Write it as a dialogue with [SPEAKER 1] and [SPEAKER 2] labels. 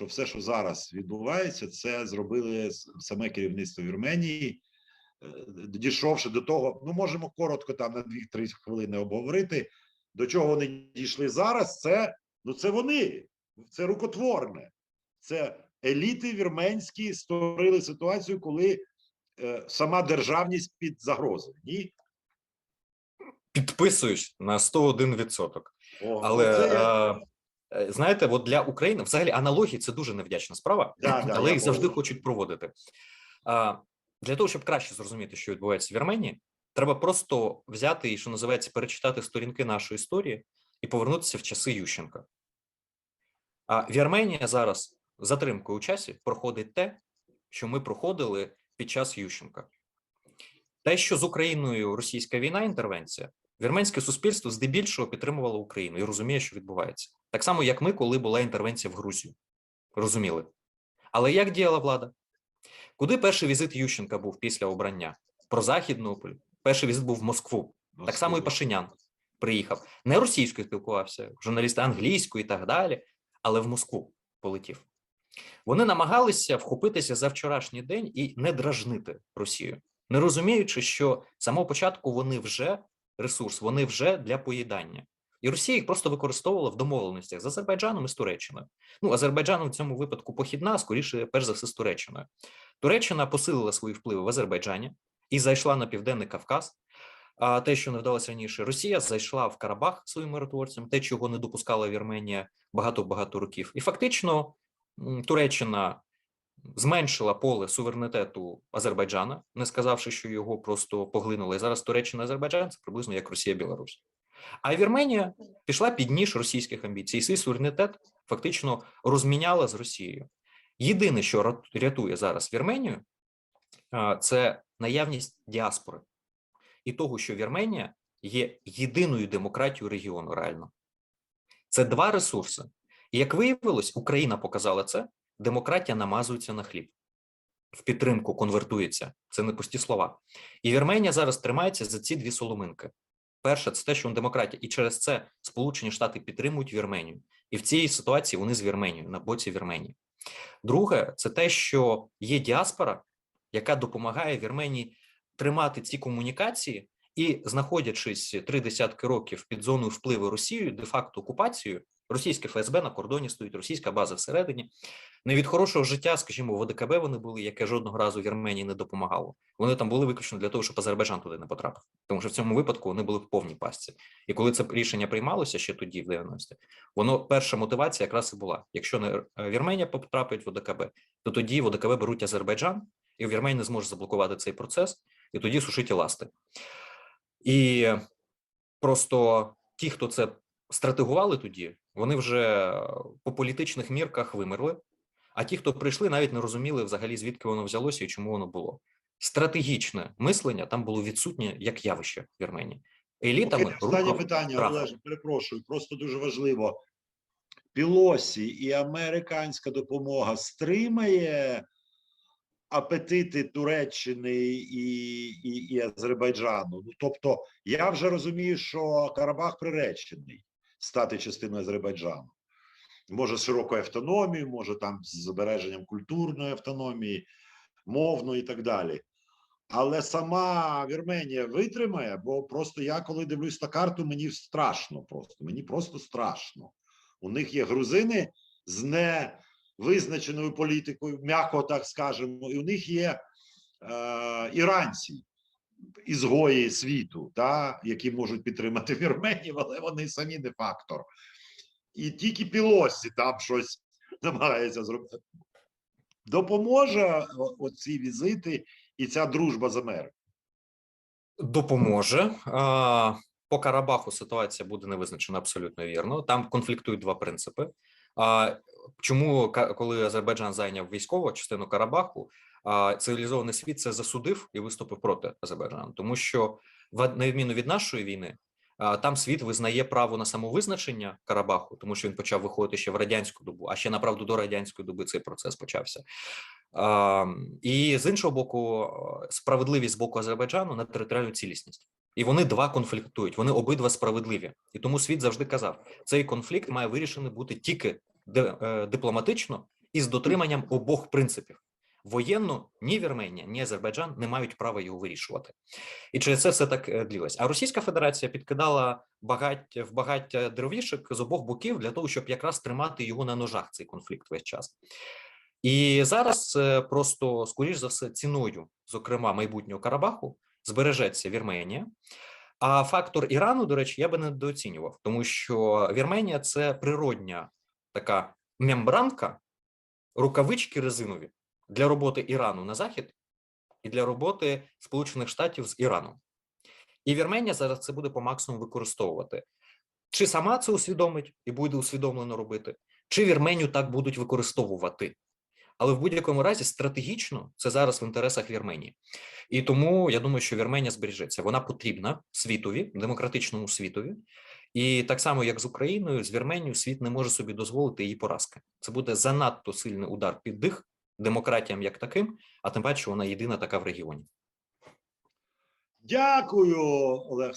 [SPEAKER 1] що все, що зараз відбувається, це зробили саме керівництво Вірменії, е, дійшовши до того, ну можемо коротко там на 2-3 хвилини обговорити. До чого вони дійшли зараз? Це ну це вони, це рукотворне. Це еліти вірменські створили ситуацію, коли е, сама державність під загрозою. Ні,
[SPEAKER 2] Підписуюсь на 101%.
[SPEAKER 1] О,
[SPEAKER 2] Але
[SPEAKER 1] ну, це
[SPEAKER 2] знаєте, от для України взагалі аналогії це дуже невдячна справа,
[SPEAKER 1] Да, да,
[SPEAKER 2] але
[SPEAKER 1] я
[SPEAKER 2] їх завжди хочуть проводити. А, для того, щоб краще зрозуміти, що відбувається в Вірменії, треба просто взяти і, що називається, перечитати сторінки нашої історії і повернутися в часи Ющенка. А Вірменія зараз затримкою у часі проходить те, що ми проходили під час Ющенка. Те, що з Україною російська війна, інтервенція, вірменське суспільство здебільшого підтримувало Україну і розуміє, що відбувається. Так само, як ми, коли була інтервенція в Грузію. Розуміли. Але як діяла влада? Куди перший візит Ющенка був після обрання? Про Західну Західнополь. Перший візит був в Москву. Так само і Пашинян приїхав. Не російською спілкувався, журналісти англійською і так далі, але в Москву полетів. Вони намагалися вхопитися за вчорашній день і не дражнити Росію, не розуміючи, що з самого початку вони вже ресурс, вони вже для поїдання. І Росія їх просто використовувала в домовленостях з Азербайджаном і з Туреччиною. Ну, Азербайджан в цьому випадку похідна, скоріше, перш за все, з Туреччиною. Туреччина посилила свої впливи в Азербайджані і зайшла на південний Кавказ. А те, що не вдалося раніше, Росія зайшла в Карабах своїм миротворцям, те, чого не допускала Вірменія багато-багато років. І фактично Туреччина зменшила поле суверенітету Азербайджана, не сказавши, що його просто поглинули. Зараз Туреччина Азербайджан це приблизно як Росія Білорусь. А Вірменія пішла під ніж російських амбіцій. І свій суверенітет фактично розміняла з Росією. Єдине, що рятує зараз Вірменію, це наявність діаспори і того, що Вірменія є єдиною демократією регіону реально. Це два ресурси. І як виявилось, Україна показала це, демократія намазується на хліб. В підтримку конвертується. Це не пусті слова. І Вірменія зараз тримається за ці дві соломинки. Перше, це те, що він демократія, і через це Сполучені Штати підтримують Вірменію. І в цій ситуації вони з Вірменією, на боці Вірменії. Друге, це те, що є діаспора, яка допомагає Вірменії тримати ці комунікації і, знаходячись три десятки років під зоною впливу Росією, де-факто окупацією, російське ФСБ на кордоні стоїть, російська база всередині. Не від хорошого життя, скажімо, в ОДКБ вони були, яке жодного разу Вірменії не допомагало. Вони там були виключно для того, щоб Азербайджан туди не потрапив. Тому що в цьому випадку вони були в повній пастці. І коли це рішення приймалося ще тоді, в 90-ті, воно перша мотивація якраз і була: якщо не е, Вірменія потрапить в ОДКБ, то тоді в ОДКБ беруть Азербайджан, і Вірменія не зможе заблокувати цей процес, і тоді сушить і ласти. І просто ті, хто це стратегували тоді, вони вже по політичних мірках вимерли. А ті, хто прийшли, навіть не розуміли взагалі, звідки воно взялося і чому воно було. Стратегічне мислення там було відсутнє як явище в Вірменії. Елітами
[SPEAKER 1] Останнє питання. Олеже, перепрошую, просто дуже важливо. Пілосі і американська допомога стримає апетити Туреччини і, і, і Азербайджану. Ну, тобто, я вже розумію, що Карабах приречений стати частиною Азербайджану. Може, з широкою автономією, може там з збереженням культурної автономії, мовної і так далі. Але сама Вірменія витримає, бо просто я, коли дивлюсь на карту, мені страшно просто. Мені просто страшно. У них є грузини з невизначеною політикою, м'яко так скажемо, і у них є е, іранці, ізгої світу, та, які можуть підтримати Вірменію, але вони самі не фактор. І тільки Пілосі там щось намагається зробити. Допоможе оці візити і ця дружба з Америкою.
[SPEAKER 2] допоможе. А, По Карабаху ситуація буде не визначена абсолютно вірно. Там конфліктують два принципи. А, Чому коли Азербайджан зайняв військову частину Карабаху, цивілізований світ це засудив і виступив проти Азербайджану, тому що на відміну від нашої війни. Там світ визнає право на самовизначення Карабаху, тому що він почав виходити ще в радянську добу, а ще направду до радянської доби цей процес почався. І з іншого боку, справедливість з боку Азербайджану на територіальну цілісність. І вони два конфліктують. Вони обидва справедливі. І тому світ завжди казав: цей конфлікт має вирішений бути тільки е, дипломатично із дотриманням обох принципів. Воєнно ні Вірменія, ні Азербайджан не мають права його вирішувати. І через це все так е. А Російська Федерація підкидала багаття в багаття дровішек з обох боків для того, щоб якраз тримати його на ножах цей конфлікт весь час. І зараз е, просто, скоріш за все, ціною, зокрема майбутнього Карабаху, збережеться Вірменія. А фактор Ірану, до речі, я би недооцінював, тому що Вірменія це природня така мембранка, рукавички резинові для роботи Ірану на захід і для роботи Сполучених Штатів з Іраном. І Вірменія зараз це буде по максимуму використовувати. Чи сама це усвідомить і буде усвідомлено робити, чи Вірменію так будуть використовувати. Але в будь-якому разі стратегічно це зараз в інтересах Вірменії. І тому я думаю, що Вірменія збережеться. Вона потрібна світові, демократичному світові. І так само, як з Україною, з Вірменією світ не може собі дозволити її поразки. Це буде занадто сильний удар під дих демократіям як таким, а тим паче вона єдина така в регіоні.
[SPEAKER 1] Дякую, Олег